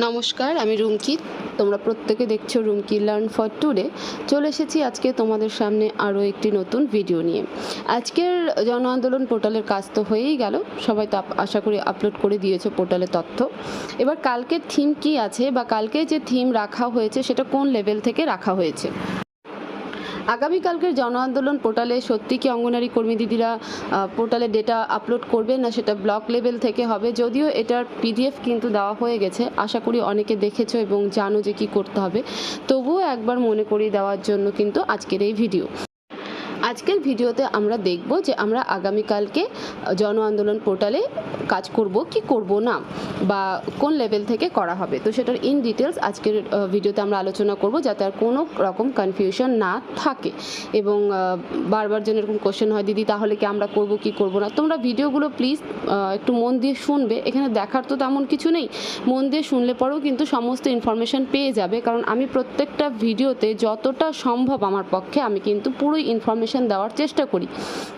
নমস্কার আমি রুমকি। তোমরা প্রত্যেকে দেখছ রুমকি লার্ন ফর টুডে চলে এসেছি আজকে তোমাদের সামনে আরও একটি নতুন ভিডিও নিয়ে। আজকের জন আন্দোলন পোর্টালের কাজ তো হয়েই গেল। সবাই তো আশা করি আপলোড করে দিয়েছে পোর্টালে তথ্য। এবার কালকের থিম কি আছে বা কালকে যে থিম রাখা হয়েছে, সেটা কোন লেভেল থেকে রাখা হয়েছে? আগামীকালকের জন আন্দোলন পোর্টালে সত্যি কি অঙ্গনারী কর্মী দিদিরা পোর্টালে ডেটা আপলোড করবেন না সেটা ব্লক লেভেল থেকে হবে। যদিও এটার পিডিএফ কিন্তু দেওয়া হয়ে গেছে। আশা করি অনেকে দেখেছ এবং জানো যে কি করতে হবে। তবুও একবার মনে করিয়ে দেওয়ার জন্য কিন্তু আজকের এই ভিডিও আজকের ভিডিওতে আমরা দেখব যে আমরা আগামীকালকে জন আন্দোলন পোর্টালে কাজ করব, কি করব না বা কোন লেভেল থেকে করা হবে। তো সেটার ইন ডিটেলস আজকের ভিডিওতে আমরা আলোচনা করব যাতে আর কোনো রকম কনফিউশন না থাকে। এবং বারবার যেন এরকম কোশ্চেন হয়, দিদি, তাহলে কি আমরা করব, কি করব না? তোমরা ভিডিওগুলো প্লিজ একটু মন দিয়ে শুনবে। এখানে দেখার তো তেমন কিছু নেই। মন দিয়ে শুনলে পরেও কিন্তু সমস্ত ইনফরমেশন পেয়ে যাবে। কারণ আমি প্রত্যেকটা ভিডিওতে যতটা সম্ভব আমার পক্ষে আমি কিন্তু পুরোই ইনফরমেশন দেওয়ার চেষ্টা করি।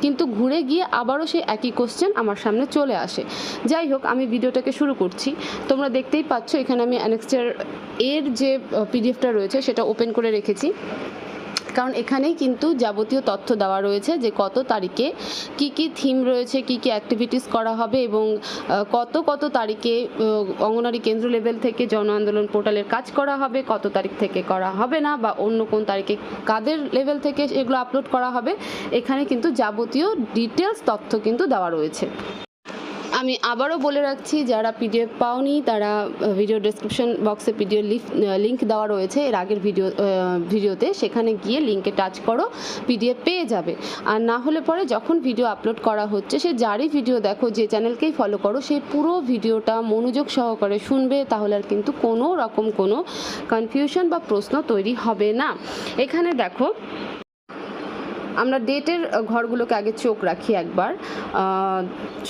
কিন্তু ঘুরে গিয়ে আবারও সেই একই কোশ্চেন আমার সামনে চলে আসে। যাই হোক, আমি ভিডিওটাকে শুরু করছি। তোমরা দেখতেই পাচ্ছ, এখানে আমি অ্যানেক্সচার এর যে পিডিএফটা রয়েছে, সেটা ওপেন করে রেখেছি। কারণ এখানেই কিন্তু যাবতীয় তথ্য দেওয়া রয়েছে যে কত তারিখে কি কি থিম রয়েছে, কি কি অ্যাক্টিভিটিস করা হবে এবং কত কত তারিখে অঙ্গনারী কেন্দ্র লেভেল থেকে জন আন্দোলন পোর্টালের কাজ করা হবে, কত তারিখ থেকে করা হবে না বা অন্য কোন তারিখে কাদের লেভেল থেকে এগুলো আপলোড করা হবে, এখানে কিন্তু যাবতীয় ডিটেলস তথ্য কিন্তু দেওয়া রয়েছে। আমি আবারও বলে রাখছি, যারা পিডিএফ পাওনি, তারা ভিডিও ডেসক্রিপশন বক্সে পিডিএফ লিঙ্ক দেওয়া রয়েছে এর আগের ভিডিও ভিডিওতে সেখানে গিয়ে লিঙ্কে টাচ করো, পিডিএফ পেয়ে যাবে। আর না হলে পরে যখন ভিডিও আপলোড করা হচ্ছে, সে যারই ভিডিও দেখো, যে চ্যানেলকেই ফলো করো সেই পুরো ভিডিওটা মনোযোগ সহকারে শুনবে, তাহলে আর কিন্তু কোনো রকম কোনো কনফিউশন বা প্রশ্ন তৈরি হবে না। এখানে দেখো আমরা ডেটের ঘরগুলোকে আগে চোখ রাখি একবার।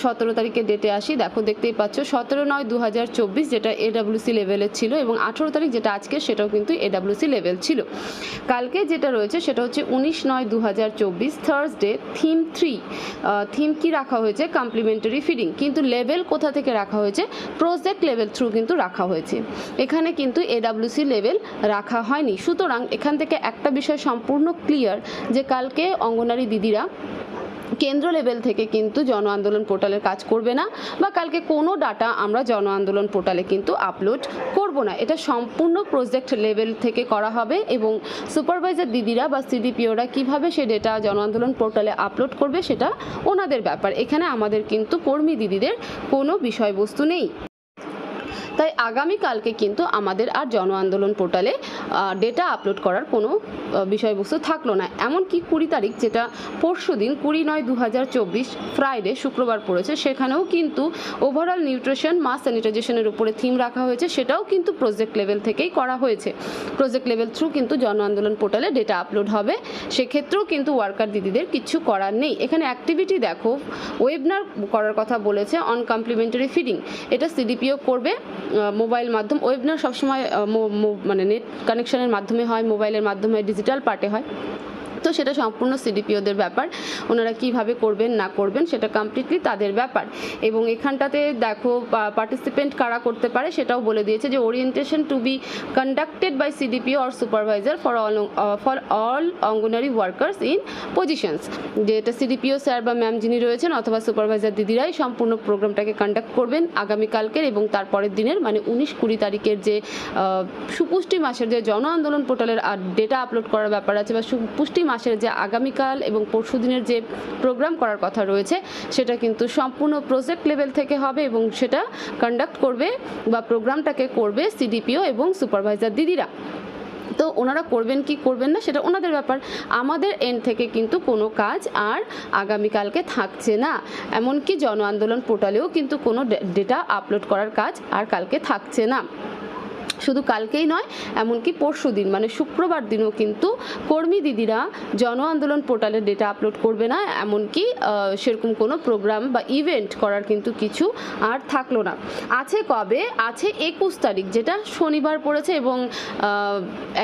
সতেরো তারিখে ডেটে আসি। দেখো, দেখতেই পাচ্ছ, সতেরো নয় দু হাজার চব্বিশ যেটা এডাব্লিউসি লেভেলের ছিল এবং আঠেরো তারিখ যেটা আজকে সেটাও কিন্তু এডাব্লিউসি লেভেল ছিল। কালকে যেটা রয়েছে সেটা হচ্ছে উনিশ নয় দু হাজার চব্বিশ থার্সডে থিম থ্রি থিম কি রাখা হয়েছে? কমপ্লিমেন্টারি ফিডিং কিন্তু লেভেল কোথা থেকে রাখা হয়েছে? প্রজেক্ট লেভেল থ্রু কিন্তু রাখা হয়েছে। এখানে কিন্তু এডাব্লিউসি লেভেল রাখা হয়নি। সুতরাং এখান থেকে একটা বিষয় সম্পূর্ণ ক্লিয়ার যে কালকে অঙ্গনারী দিদিরা কেন্দ্র লেভেল থেকে কিন্তু জন আন্দোলন পোর্টালের কাজ করবে না বা কালকে কোনো ডাটা আমরা জন আন্দোলন পোর্টালে কিন্তু আপলোড করব না। এটা সম্পূর্ণ প্রজেক্ট লেভেল থেকে করা হবে এবং সুপারভাইজার দিদিরা বা সিডিপিওরা কীভাবে সে ডেটা জন আন্দোলন পোর্টালে আপলোড করবে সেটা ওনাদের ব্যাপার। এখানে আমাদের কিন্তু কর্মী দিদিদের কোনো বিষয়বস্তু নেই। আগামীকালকে কিন্তু আমাদের আর জন আন্দোলন পোর্টালে ডেটা আপলোড করার কোনো বিষয়বস্তু থাকল না। এমনকি কুড়ি তারিখ যেটা পরশু দিন, কুড়ি নয় দু হাজার চব্বিশ ফ্রাইডে শুক্রবার পড়েছে, সেখানেও কিন্তু ওভারঅল নিউট্রিশন মাস স্যানিটাইজেশনের উপরে থিম রাখা হয়েছে, সেটাও কিন্তু প্রজেক্ট লেভেল থেকেই করা হয়েছে। প্রজেক্ট লেভেল থ্রু কিন্তু জন আন্দোলন পোর্টালে ডেটা আপলোড হবে। সেক্ষেত্রেও কিন্তু ওয়ার্কার দিদিদের কিছু করার নেই। এখানে অ্যাক্টিভিটি দেখো ওয়েবনার করার কথা বলেছে অন কমপ্লিমেন্টারি ফিডিং এটা সিডিপিও করবে মোবাইল মাধ্যম ওয়েবিনার সবসময় মানে নেট কানেকশনের মাধ্যমে হয় মোবাইলের মাধ্যমে ডিজিটাল পার্টে হয়। তো সেটা সম্পূর্ণ সিডিপিওদের ব্যাপার। ওনারা কীভাবে করবেন, না করবেন, সেটা কমপ্লিটলি তাদের ব্যাপার। এবং এখানটাতে দেখো পার্টিসিপেন্ট কারা করতে পারে সেটাও বলে দিয়েছে যে orientation to be conducted by CDPO or supervisor for all for all anganwadi workers in positions যে এটা সিডিপিও স্যার বা ম্যাম যিনি রয়েছেন অথবা সুপারভাইজার দিদিরাই সম্পূর্ণ প্রোগ্রামটাকে কন্ডাক্ট করবেন আগামীকালকের এবং তারপরের দিনের মানে উনিশ কুড়ি তারিখের যে সুপুষ্টি মাসের যে জন আন্দোলন পোর্টালের ডেটা আপলোড করার ব্যাপার আছে বা সুপুষ্টি মাসের যে আগামীকাল এবং পরশু দিনের যে প্রোগ্রাম করার কথা রয়েছে, সেটা কিন্তু সম্পূর্ণ প্রজেক্ট লেভেল থেকে হবে এবং সেটা কন্ডাক্ট করবে বা প্রোগ্রামটাকে করবে সিডিপিও এবং সুপারভাইজার দিদিরা। তো ওনারা করবেন কি করবেন না, সেটা ওনাদের ব্যাপার। আমাদের এন্ড থেকে কিন্তু কোনো কাজ আর আগামীকালকে থাকছে না। এমনকি জন আন্দোলন পোর্টালেও কিন্তু কোনো ডেটা আপলোড করার কাজ আর কালকে থাকছে না। শুধু কালকেই নয়, এমনকি পরশু দিন মানে শুক্রবার দিনও কিন্তু কর্মী দিদিরা জন আন্দোলন পোর্টালে ডেটা আপলোড করবে না, এমনকি সেরকম কোনো প্রোগ্রাম বা ইভেন্ট করার কিন্তু কিছু আর থাকল না। আছে কবে? আছে একুশ তারিখ, যেটা শনিবার পড়েছে এবং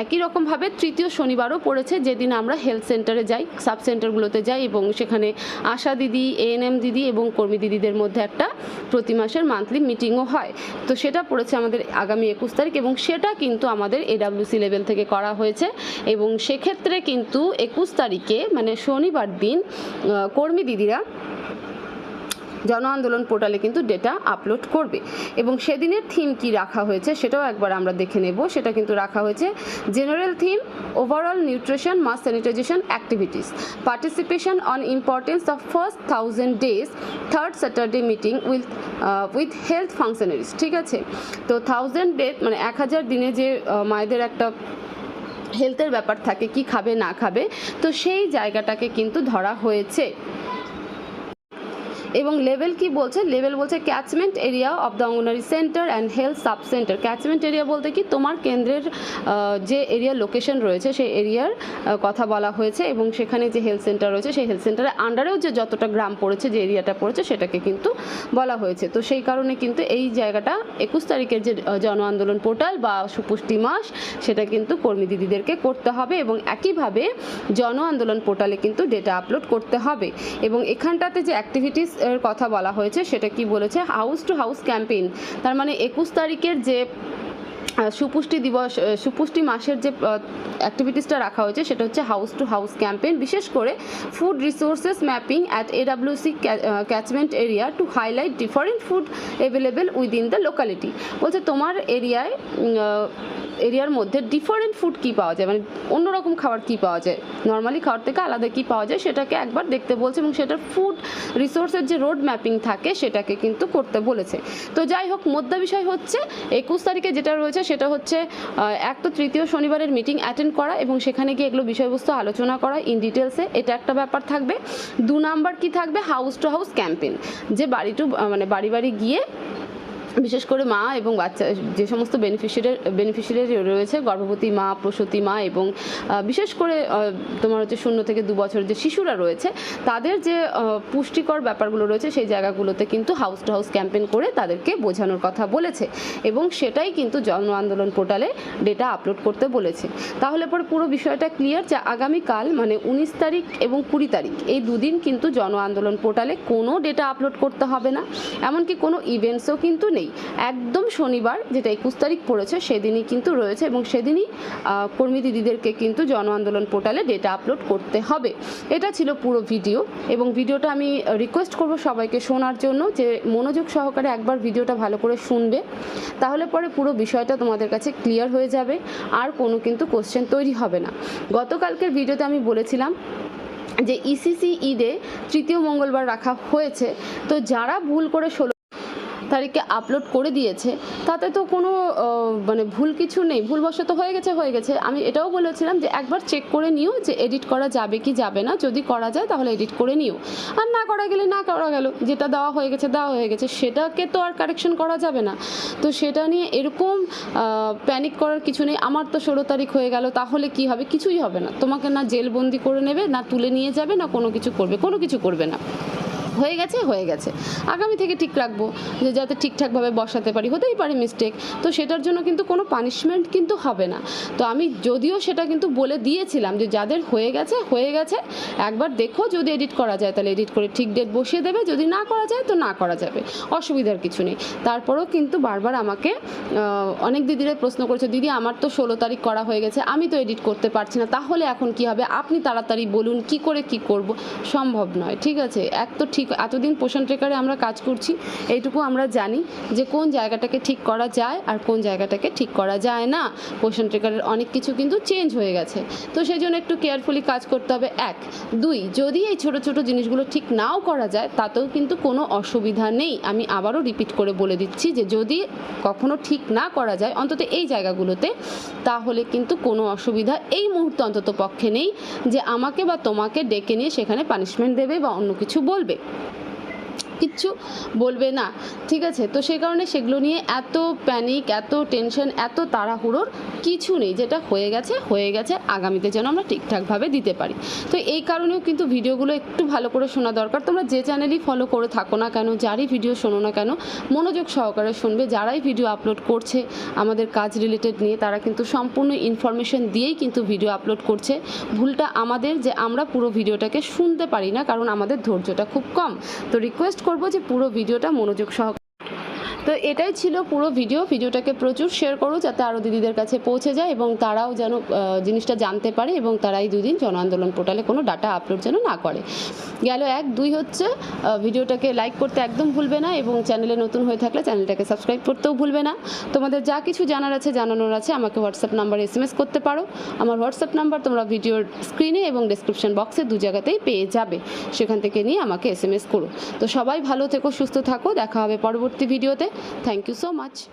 একই রকমভাবে তৃতীয় শনিবারও পড়েছে, যেদিন আমরা হেলথ সেন্টারে যাই সাব সেন্টারগুলোতে যাই এবং সেখানে আশা দিদি এএনএম দিদি এবং কর্মী দিদিদের মধ্যে একটা প্রতি মাসের মান্থলি মিটিংও হয়। তো সেটা পড়েছে আমাদের আগামী একুশ তারিখ এবং সেটা কিন্তু আমাদের এডাব্লিউসি লেভেল থেকে করা হয়েছে এবং সেক্ষেত্রে কিন্তু একুশ তারিখে মানে শনিবার দিন কর্মী দিদিরা জন আন্দোলন পোর্টালে কিন্তু ডেটা আপলোড করবে। এবং সেদিনের থিম কি রাখা হয়েছে সেটাও একবার আমরা দেখে নেব। সেটা কিন্তু রাখা হয়েছে general theme, overall nutrition, mass sanitization activities. Participation on importance of first thousand days, third Saturday meeting with with health functionaries ঠিক আছে? তো থাউজেন্ড ডে মানে এক হাজার দিনে যে মায়েদের একটা হেলথের ব্যাপার থাকে, কি খাবে না খাবে, তো সেই জায়গাটাকে কিন্তু ধরা হয়েছে। এবং লেভেল কি বলছে? লেভেল বলছে catchment area of the anganwadi centre and health sub centre catchment area বলতে কি? তোমার কেন্দ্রের যে এরিয়ার লোকেশন রয়েছে, সেই এরিয়ার কথা বলা হয়েছে এবং সেখানে যে হেলথ সেন্টার রয়েছে, সেই হেলথ সেন্টারের আন্ডারেও যে যতটা গ্রাম পড়েছে, যে এরিয়াটা পড়েছে, সেটাকে কিন্তু বলা হয়েছে। তো সেই কারণে কিন্তু এই জায়গাটা একুশ তারিখের যে জন আন্দোলন পোর্টাল বা সুপুষ্টি মাস, সেটা কিন্তু কর্মী দিদিদেরকে করতে হবে এবং একইভাবে জন আন্দোলন পোর্টালে কিন্তু ডেটা আপলোড করতে হবে। এবং এখানটাতে যে অ্যাক্টিভিটিস এর কথা বলা হয়েছে, সেটা কি বলেছে? হাউস টু হাউস ক্যাম্পেইন তার মানে একুশ তারিখের যে সুপুষ্টি দিবস সুপুষ্টি মাসের যে অ্যাক্টিভিটিসটা রাখা হয়েছে, সেটা হচ্ছে হাউস টু হাউস ক্যাম্পেইন বিশেষ করে food resources mapping at AWC catchment area to highlight different food available within the locality বলছে, তোমার এরিয়ায় এরিয়ার মধ্যে ডিফারেন্ট ফুড কী পাওয়া যায়? মানে অন্যরকম খাবার কী পাওয়া যায়? নর্মালি খাবার থেকে আলাদা কী পাওয়া যায় সেটাকে একবার দেখতে বলছে এবং সেটার ফুড রিসোর্সের যে রোড ম্যাপিং থাকে সেটাকে কিন্তু করতে বলেছে। তো যাই হোক, মোদ্দা বিষয় হচ্ছে একুশ তারিখে যেটা রয়েছে সেটা হচ্ছে এক তো তৃতীয় শনিবারের মিটিং অ্যাটেন্ড করা এবং সেখানে গিয়ে এগুলো বিষয়বস্তু আলোচনা করা ইন ডিটেলসে এটা একটা ব্যাপার থাকবে। দু নাম্বার কি থাকবে? হাউস টু হাউস ক্যাম্পেন যে বাড়ি টু মানে বাড়ি বাড়ি গিয়ে বিশেষ করে মা এবং বাচ্চা, যে সমস্ত বেনিফিশিয়ারি বেনিফিশিয়ারি রয়েছে, গর্ভবতী মা, প্রসূতি মা এবং বিশেষ করে তোমার হচ্ছে শূন্য থেকে দু বছরের যে শিশুরা রয়েছে, তাদের যে পুষ্টিকর ব্যাপারগুলো রয়েছে, সেই জায়গাগুলোতে কিন্তু হাউস টু হাউস ক্যাম্পেইন করে তাদেরকে বোঝানোর কথা বলেছে এবং সেটাই কিন্তু জন আন্দোলন পোর্টালে ডেটা আপলোড করতে বলেছে। তাহলে পরে পুরো বিষয়টা ক্লিয়ার যে আগামীকাল মানে উনিশ তারিখ এবং কুড়ি তারিখ, এই দুদিন কিন্তু জন আন্দোলন পোর্টালে কোনো ডেটা আপলোড করতে হবে না। এমনকি কোনো ইভেন্টসও কিন্তু নেই। একদম শনিবার যেটা একুশ তারিখ পড়েছে, সেদিনই কিন্তু রয়েছে এবং সেদিনই কর্মী দিদিদেরকে কিন্তু জন আন্দোলন পোর্টালে ডেটা আপলোড করতে হবে। এটা ছিল পুরো ভিডিও এবং ভিডিওটা আমি রিকোয়েস্ট করব সবাইকে শোনার জন্য যে মনোযোগ সহকারে একবার ভিডিওটা ভালো করে শুনবে, তাহলে পরে পুরো বিষয়টা তোমাদের কাছে ক্লিয়ার হয়ে যাবে, আর কোনো কিন্তু কোশ্চেন তৈরি হবে না। গতকালকের ভিডিওতে আমি বলেছিলাম যে E ইসিসি ইডে তৃতীয় মঙ্গলবার রাখা হয়েছে, তো যারা ভুল করে ষোলো তারিখে আপলোড করে দিয়েছে, তাতে তো কোনো মানে ভুল কিছু নেই, ভুলবশত হয়ে গেছে হয়ে গেছে। আমি এটাও বলেছিলাম যে একবার চেক করে নিও যে এডিট করা যাবে কি যাবে না। যদি করা যায় তাহলে এডিট করে নিও। আর না করা গেলে না করা গেল, যেটা দেওয়া হয়ে গেছে, দেওয়া হয়ে গেছে, সেটাকে তো আর কারেকশন করা যাবে না। তো সেটা নিয়ে এরকম প্যানিক করার কিছু নেই। আমার তো ষোলো তারিখ হয়ে গেল, তাহলে কি হবে? কিছুই হবে না। তোমাকে না জেলবন্দি করে নেবে, না তুলে নিয়ে যাবে, না কোনো কিছু করবে। কোনো কিছু করবে না। হয়ে গেছে হয়ে গেছে। আগামী থেকে ঠিক রাখব, যে যাতে ঠিকঠাকভাবে বসাতে পারি। হতেই পারে মিস্টেক তো সেটার জন্য কিন্তু কোনো পানিশমেন্ট কিন্তু হবে না। তো আমি যদিও সেটা কিন্তু বলে দিয়েছিলাম যে যাদের হয়ে গেছে হয়ে গেছে, একবার দেখো যদি এডিট করা যায়, তাহলে এডিট করে ঠিক ডেট বসিয়ে দেবে। যদি না করা যায়, তো না করা যাবে। অসুবিধার কিছু নেই। তারপরেও কিন্তু বারবার আমাকে অনেক দিদিরাই প্রশ্ন করেছে, দিদি, আমার তো ষোলো তারিখ করা হয়ে গেছে, আমি তো এডিট করতে পারছি না, তাহলে এখন কি হবে? আপনি তাড়াতাড়ি বলুন, কি করে কি করব? সম্ভব নয়, ঠিক আছে? এক তো ঠিক এতদিন পোষণ ট্রেকারে আমরা কাজ করছি, এইটুকু আমরা জানি যে কোন জায়গাটাকে ঠিক করা যায় আর কোন জায়গাটাকে ঠিক করা যায় না। পোষণ ট্রেকারের অনেক কিছু কিন্তু চেঞ্জ হয়ে গেছে। তো সেই জন্য একটু কেয়ারফুলি কাজ করতে হবে, এক। দুই, যদি এই ছোট ছোট জিনিসগুলো ঠিক নাও করা যায়, তাতেও কিন্তু কোনো অসুবিধা নেই। আমি আবারও রিপিট করে বলে দিচ্ছি যে যদি কখনো ঠিক না করা যায় অন্তত এই জায়গাগুলোতে, তাহলে কিন্তু কোনো অসুবিধা এই মুহূর্তে অন্তত পক্ষে নেই যে আমাকে বা তোমাকে ডেকে নিয়ে সেখানে পানিশমেন্ট দেবে বা অন্য কিছু বলবে। Thank you. কিচ্ছু বলবে না, ঠিক আছে? তো সেই কারণে সেগুলো নিয়ে এত প্যানিক এত টেনশন এত তাড়াহুড়োর কিছু নেই, যেটা হয়ে গেছে হয়ে গেছে, আগামীতে যেন আমরা ঠিকঠাকভাবে দিতে পারি। তো এই কারণেও কিন্তু ভিডিওগুলো একটু ভালো করে শোনা দরকার। তোমরা যে চ্যানেলই ফলো করে থাকো না কেন, যারই ভিডিও শোনো না কেন, মনোযোগ সহকারে শুনবে। যারাই ভিডিও আপলোড করছে, আমাদের কাজ রিলেটেড নিয়ে, তারা কিন্তু সম্পূর্ণ ইনফরমেশন দিয়েই কিন্তু ভিডিও আপলোড করছে। ভুলটা আমাদের যে আমরা পুরো ভিডিওটাকে শুনতে পারি না, কারণ আমাদের ধৈর্যটা খুব কম। তো রিকোয়েস্ট করব যে পুরো ভিডিওটা মনোযোগ সহ তো এটাই ছিল পুরো ভিডিও ভিডিওটাকে প্রচুর শেয়ার করো যাতে আরও দিদিদের কাছে পৌঁছে যায় এবং তারাও যেন জিনিসটা জানতে পারে এবং তারা এই দুদিন জন আন্দোলন পোর্টালে কোনো ডাটা আপলোড যেন না করে। গেল এক, দুই হচ্ছে ভিডিওটাকে লাইক করতে একদম ভুলবে না এবং চ্যানেলে নতুন হয়ে থাকলে চ্যানেলটাকে সাবস্ক্রাইব করতেও ভুলবে না। তোমাদের যা কিছু জানার আছে, জানানোর আছে, আমাকে হোয়াটসঅ্যাপ নাম্বারে এস করতে পারো। আমার হোয়াটসঅ্যাপ নাম্বার তোমরা ভিডিওর স্ক্রিনে এবং ডেসক্রিপশন বক্সে দু জায়গাতেই পেয়ে যাবে। সেখান থেকে নিয়ে আমাকে এস এম এস করো। তো সবাই ভালো থেকো, সুস্থ থাকো। দেখা হবে পরবর্তী ভিডিওতে Thank you so much.